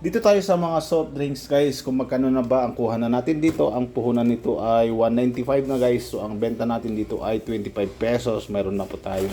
Dito tayo sa mga soft drinks guys, kung magkano na ba ang kuha na natin dito. Ang puhunan nito ay 195 na guys. So ang benta natin dito ay 25 pesos. Meron na po tayo.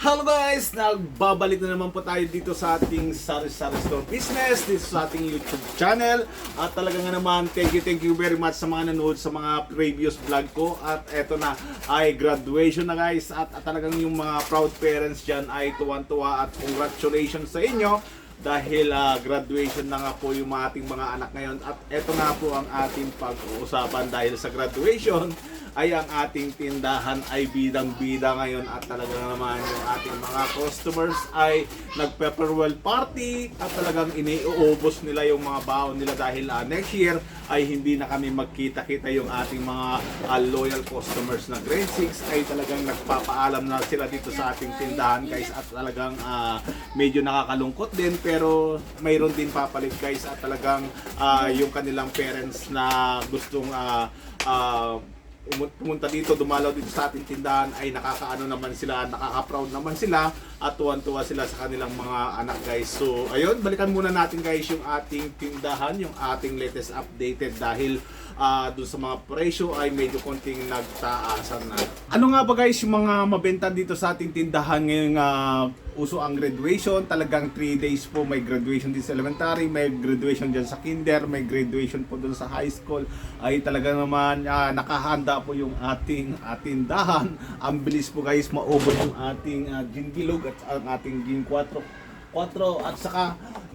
Hello guys! Nagbabalik na naman po tayo dito sa ating Sari Sari Store Business, dito sa ating YouTube channel. At talaga nga naman, thank you, thank you very much sa mga nanood sa mga previous vlog ko. At eto na, ay graduation na guys. At, at talagang yung mga proud parents dyan ay tuwan-tuwa at congratulations sa inyo dahil ah, graduation na nga po yung mga ating mga anak ngayon at eto nga po ang ating pag-uusapan dahil sa graduation ay ang ating tindahan ay bidang-bida ngayon at talaga naman yung ating mga customers ay nagpe-farewell party at talagang iniuubos nila yung mga baon nila dahil ah, next year ay hindi na kami magkita-kita yung ating mga ah, loyal customers na grade 6 ay talagang nagpapaalam na sila dito sa ating tindahan guys at talagang ah, medyo nakakalungkot din pero mayroon din papalit guys at talagang ah, yung kanilang parents na gustong ah, umu- pumunta dito, dumalaw dito sa ating tindahan ay nakakaano naman sila, nakaka-proud naman sila at tuwan-tuwa sila sa kanilang mga anak guys. So ayun, balikan muna natin guys yung ating tindahan, yung ating latest updated dahil ah dun sa mga presyo ay medyo konting nagtaasan na. Ano nga ba guys yung mga mabenta dito sa ating tindahan ngayong ah, uso ang graduation. Talagang 3 days po may graduation din sa elementary, may graduation dyan sa kinder, may graduation po dun sa high school. Ay talaga naman ah, nakahanda po yung ating atindahan. Ang bilis po guys maubos yung ating uh, gin bilog at ang ating gin 4 4 at saka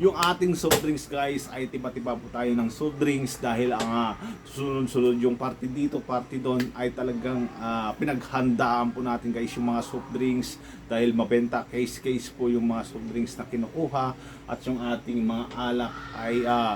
yung ating soft drinks guys ay tiba-tiba po tayo ng soft drinks dahil ang ah, sunod-sunod yung party dito, party doon ay talagang ah, pinaghandaan po natin guys yung mga soft drinks dahil mabenta case-case po yung mga soft drinks na kinukuha at yung ating mga alak ay ah,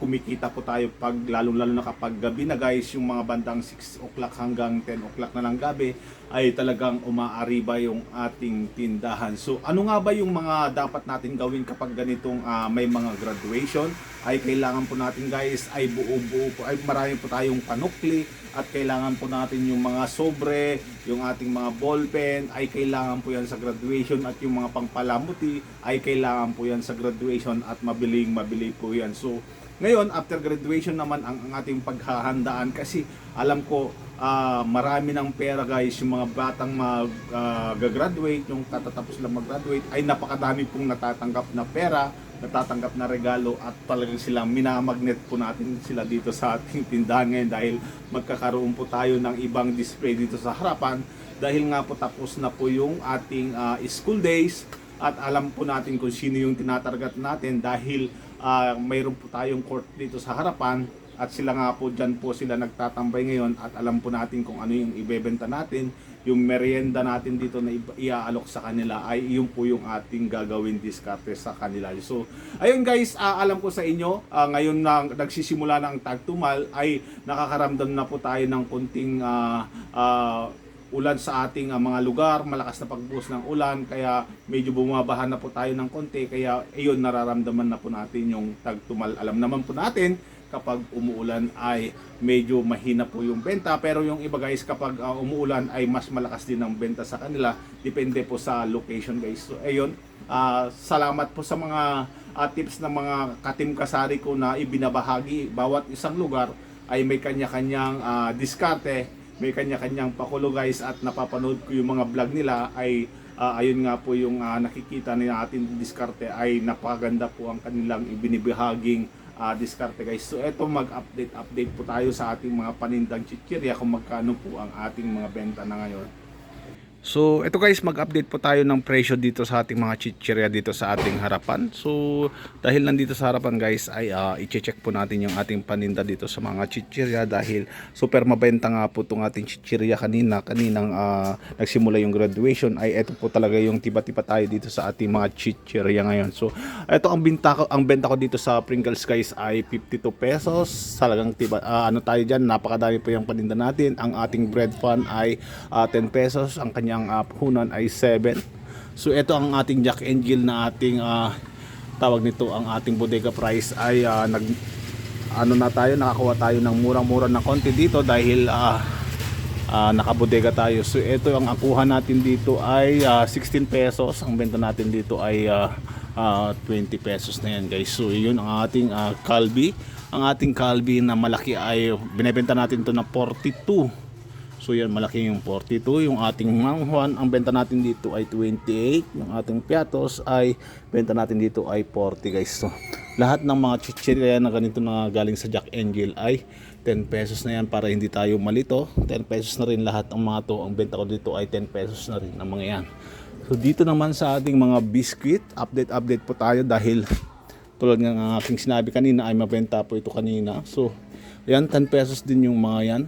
kumikita po tayo pag lalong-lalo na kapag gabi na guys, yung mga bandang 6 o'clock hanggang 10 o'clock na ng gabi ay talagang umaariba yung ating tindahan. So ano nga ba yung mga dapat natin gawin kapag ganitong ah, may mga graduation? Ay kailangan po natin guys ay buo-buo po, ay marami po tayong panukli at kailangan po natin yung mga sobre, yung ating mga ballpen ay kailangan po yan sa graduation at yung mga pangpalamuti ay kailangan po yan sa graduation at mabiling mabili po yan. So ngayon, after graduation naman ang, ang ating paghahandaan kasi alam ko ah, marami ng pera guys yung mga batang mag-graduate, yung katatapos lang mag-graduate ay napakadami pong natatanggap na pera, natatanggap na regalo at talagang silang minamagnet po natin sila dito sa ating tindahan ngayon dahil magkakaroon po tayo ng ibang display dito sa harapan. Dahil nga po tapos na po yung ating ah, school days at alam po natin kung sino yung tinatarget natin dahil ah, mayroon po tayong court dito sa harapan at sila nga po dyan po sila nagtatambay ngayon at alam po natin kung ano yung ibebenta natin yung merienda natin dito na iaalok sa kanila ay yun po yung ating gagawin diskarte sa kanila. So ayun guys ah, alam ko sa inyo ah, ngayon na nagsisimula na ang tagtumal ay nakakaramdam na po tayo ng konting ah, ah, ulan sa ating ah, mga lugar, malakas na pagbuhos ng ulan, kaya medyo bumabahan na po tayo ng konti, kaya iyon nararamdaman na po natin yung tagtumal. Alam naman po natin kapag umuulan ay medyo mahina po yung benta, pero yung iba guys kapag ah, umuulan ay mas malakas din ang benta sa kanila, depende po sa location guys. So ayun, ah, salamat po sa mga ah, tips ng mga katim kasari ko na ibinabahagi. Bawat isang lugar ay may kanya-kanyang ah, diskarte may kanya-kanyang pakulo guys at napapanood ko yung mga vlog nila ay ah, ayun nga po yung ah, nakikita nila atin diskarte ay napakaganda po ang kanilang ibinibahaging ah, diskarte guys. So eto mag-update update po tayo sa ating mga panindang chichirya kung magkano po ang ating mga benta na ngayon. So, ito guys, mag-update po tayo ng presyo dito sa ating mga chichirya dito sa ating harapan. So, dahil nandito sa harapan guys, ay uh, i-check po natin yung ating paninda dito sa mga chichirya dahil super mabenta nga po itong ating chichirya kanina. Kaninang ah, nagsimula yung graduation ay ito po talaga yung tiba-tiba tayo dito sa ating mga chichirya ngayon. So, ito ang benta ko, ang benta ko dito sa Pringles guys ay 52 pesos. Talagang tiba, ah, ano tayo dyan, napakadami po yung paninda natin. Ang ating bread pan ay ah, 10 pesos. Ang kanyang uh, puhunan ay 7. So ito ang ating Jack and Jill na ating ah, tawag nito ang ating bodega price ay ah, nag ano na tayo nakakuha tayo ng murang-mura na konti dito dahil ah, ah, nakabodega tayo. So ito ang akuha natin dito ay ah, 16 pesos. Ang benta natin dito ay ah, ah, 20 pesos na yan guys. So yun ang ating ah, Calbee. Ang ating Calbee na malaki ay binebenta natin to na 42. So yan malaki yung 42. Yung ating manghuan, ang benta natin dito ay 28. Yung ating piatos ay benta natin dito ay 40 guys. So lahat ng mga chichirya na ganito na galing sa Jack Angel ay 10 pesos na yan para hindi tayo malito. 10 pesos na rin lahat ang mga to. Ang benta ko dito ay 10 pesos na rin ang mga yan. So dito naman sa ating mga biscuit, update-update po tayo dahil tulad ng aking sinabi kanina ay mabenta po ito kanina. So yan 10 pesos din yung mga yan.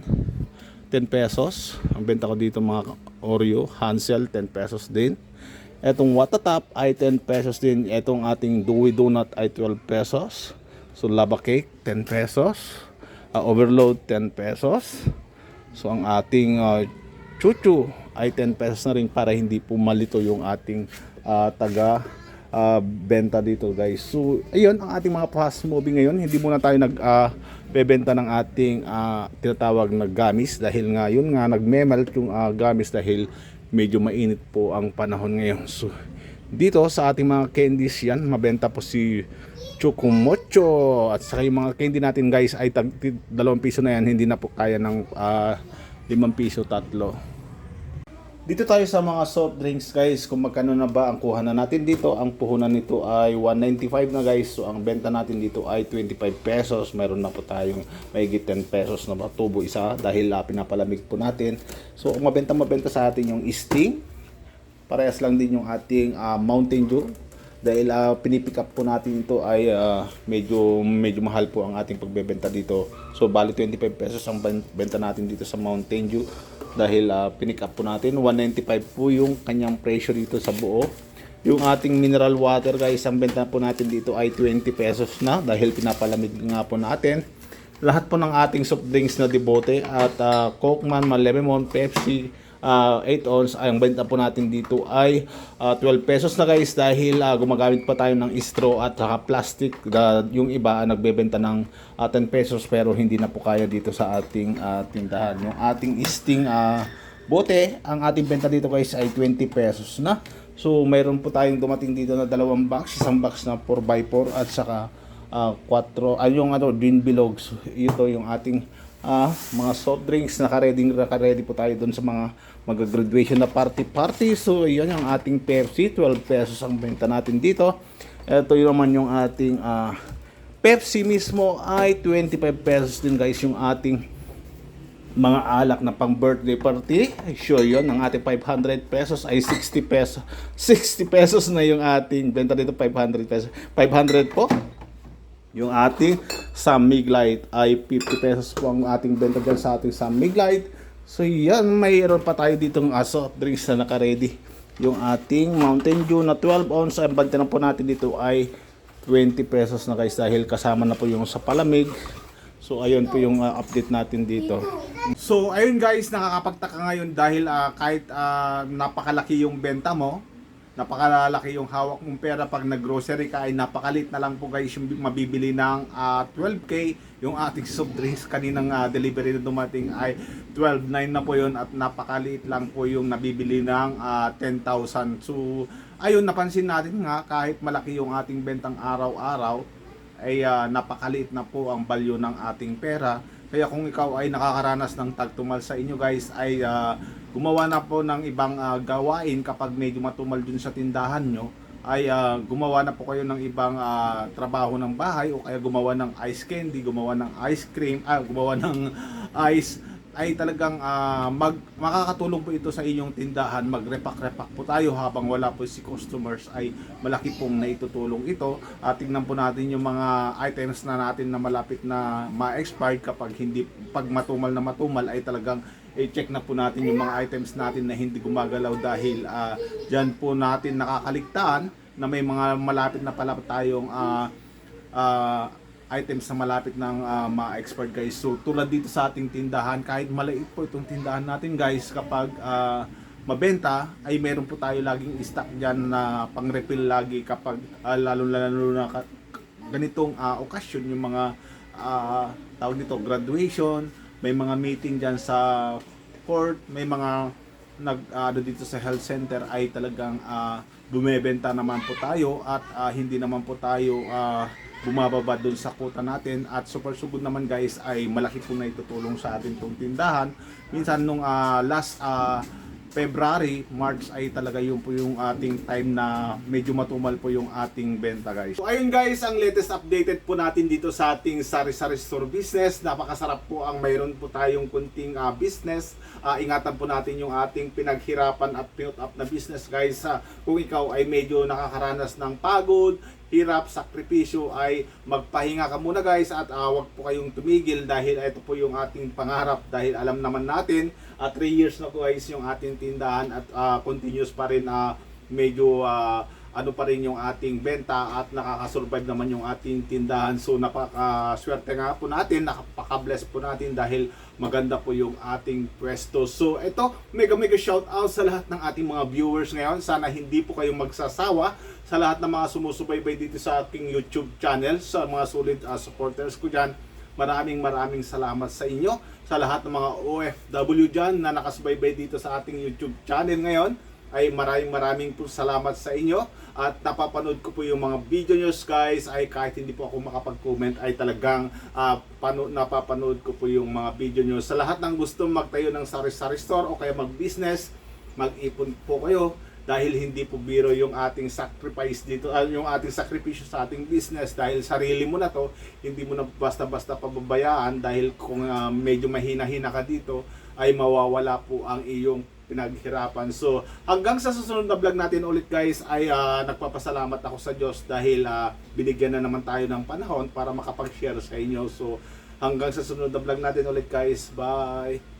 10 pesos. Ang benta ko dito mga Oreo, Hansel 10 pesos din. Etong Watatap ay 10 pesos din. Etong ating Dewey Donut ay 12 pesos. So Lava Cake 10 pesos. Ah, overload 10 pesos. So ang ating uh, chuchu ay 10 pesos na rin para hindi po malito yung ating ah, taga ah, benta dito guys. So ayun ang ating mga fast moving ngayon. Hindi muna tayo nag ah, bebenta ng ating ah, tinatawag na gamis dahil nga yun nga nagmemelt yung ah, gamis dahil medyo mainit po ang panahon ngayon. So dito sa ating mga candies yan, mabenta po si Chocomocho at saka yung mga candy natin guys ay tag, dalawang piso na yan, hindi na po kaya ng ah, limang piso tatlo. Dito tayo sa mga soft drinks guys, kung magkano na ba ang kuha na natin dito, ang puhunan nito ay 195 na guys, so ang benta natin dito ay 25 pesos, meron na po tayong mahigit 10 pesos na tubo isa dahil uh, pinapalamig po natin. So mabenta mabenta sa atin yung Sting, parehas lang din yung ating ah, Mountain Dew dahil uh, pinipick up po natin ito ay ah, medyo medyo mahal po ang ating pagbebenta dito. So bali 25 pesos ang ben- benta natin dito sa Mountain Dew dahil uh, pinick up po natin 195 po yung kanyang presyo dito sa buo. Yung ating mineral water guys, ang benta po natin dito ay 20 pesos na dahil pinapalamig nga po natin. Lahat po ng ating soft drinks na debote at uh, Coke man, Malemon, Pepsi, uh, 8 ounce ay ang benta po natin dito ay ah, 12 pesos na guys dahil ah, gumagamit pa tayo ng straw at saka plastic. Da- yung iba ah, nagbebenta ng ah, 10 pesos pero hindi na po kaya dito sa ating ah, tindahan. Yung ating isting ah, bote ang ating benta dito guys ay 20 pesos na. So mayroon po tayong dumating dito na dalawang box isang box na 4x4 at saka ah, 4 ay yung ano bilog. So, ito yung ating ah, mga soft drinks naka-ready naka-ready po tayo doon sa mga mag-graduation na party-party. So, yan ang ating Pepsi. 12 pesos ang benta natin dito. Ito yung naman yung ating ah, Pepsi mismo ay 25 pesos din guys yung ating mga alak na pang birthday party. Sure yun, ang ating 500 pesos ay 60 pesos. 60 pesos na yung ating benta dito 500 pesos. 500 po. Yung ating Samig Light ay 50 pesos po ang ating benta dyan sa ating Samig Light. So yan, mayroon pa tayo ditong soft drinks na naka-ready. Yung ating Mountain Dew na 12 ounce, ang banta na po natin dito ay 20 pesos na guys dahil kasama na po yung sa palamig. So ayun po yung uh, update natin dito. So ayun guys, nakakapagtaka ngayon dahil uh, kahit uh, napakalaki yung benta mo, napakalaki yung hawak mong pera. Pag nag-grocery ka ay napakalit na lang po guys yung mabibili ng ah, 12k yung ating soft drinks kaninang ah, delivery na dumating ay 12.9 na po yun. At napakaliit lang po yung nabibili ng ah, 10,000 so ayun napansin natin nga kahit malaki yung ating bentang araw-araw ay ah, napakaliit na po ang value ng ating pera. Kaya kung ikaw ay nakakaranas ng tagtumal sa inyo guys ay ah, gumawa na po ng ibang ah, gawain kapag medyo matumal dun sa tindahan nyo ay ah, gumawa na po kayo ng ibang ah, trabaho ng bahay o kaya gumawa ng ice candy, gumawa ng ice cream, ah, gumawa ng ice ay talagang ah, mag, makakatulong po ito sa inyong tindahan. Magrepak-repak po tayo habang wala po si customers ay malaki pong naitutulong ito. At tingnan po natin yung mga items na natin na malapit na ma-expired kapag hindi pag matumal na matumal ay talagang i-check na po natin yung mga items natin na hindi gumagalaw dahil ah, dyan po natin nakakaligtaan na may mga malapit na pala tayong ah, ah, items na malapit ng ah, ma-expert guys. So tulad dito sa ating tindahan, kahit maliit po itong tindahan natin guys, kapag ah, mabenta ay meron po tayo laging stock diyan na pang-refill lagi kapag ah, lalo lalo na ganitong ah, okasyon yung mga ah, tawag nito graduation, may mga meeting diyan sa court, may mga nag ano dito sa health center ay talagang ah, bumebenta naman po tayo at ah, hindi naman po tayo ah, bumababa doon sa quota natin. At super sugod naman guys ay malaki po na itutulong sa atin tong tindahan. Minsan nung ah, last ah, February, March ay talaga yun po yung ating time na medyo matumal po yung ating benta guys. So ayun guys, ang latest updated po natin dito sa ating sari-sari store business. Napakasarap po ang mayroon po tayong kunting ah, business. Ah, ingatan po natin yung ating pinaghirapan at built up na business guys. Ah, kung ikaw ay medyo nakakaranas ng pagod, hirap, sakripisyo ay magpahinga ka muna guys at uh, wag po kayong tumigil dahil ito po yung ating pangarap dahil alam naman natin at 3 years na guys yung ating tindahan at ah, continuous pa rin ah, medyo ah, ano pa rin yung ating benta at nakakasurvive naman yung ating tindahan. So napaka-swerte nga po natin, napaka-bless po natin dahil maganda po yung ating pwesto. So ito, mega mega shout out sa lahat ng ating mga viewers ngayon. Sana hindi po kayong magsasawa sa lahat ng mga sumusubaybay dito sa aking YouTube channel, sa mga solid ah, supporters ko dyan. Maraming maraming salamat sa inyo, sa lahat ng mga OFW dyan na nakasubaybay dito sa ating YouTube channel ngayon ay maraming maraming po salamat sa inyo. At napapanood ko po yung mga video nyo guys. Ay kahit hindi po ako makapag-comment ay talagang ah, pano, napapanood ko po yung mga video nyo. Sa lahat ng gusto magtayo ng sari-sari store o kaya mag-business mag-ipon po kayo. Dahil hindi po biro yung ating sacrifice dito, ah, yung ating sakripisyo sa ating business. Dahil sarili mo na to, hindi mo na basta-basta pababayaan. Dahil kung ah, medyo mahina-hina ka dito ay mawawala po ang iyong pinaghirapan. So, hanggang sa susunod na vlog natin ulit guys ay ah, nagpapasalamat ako sa Diyos dahil ah, binigyan na naman tayo ng panahon para makapag-share sa inyo. So, hanggang sa susunod na vlog natin ulit guys. Bye!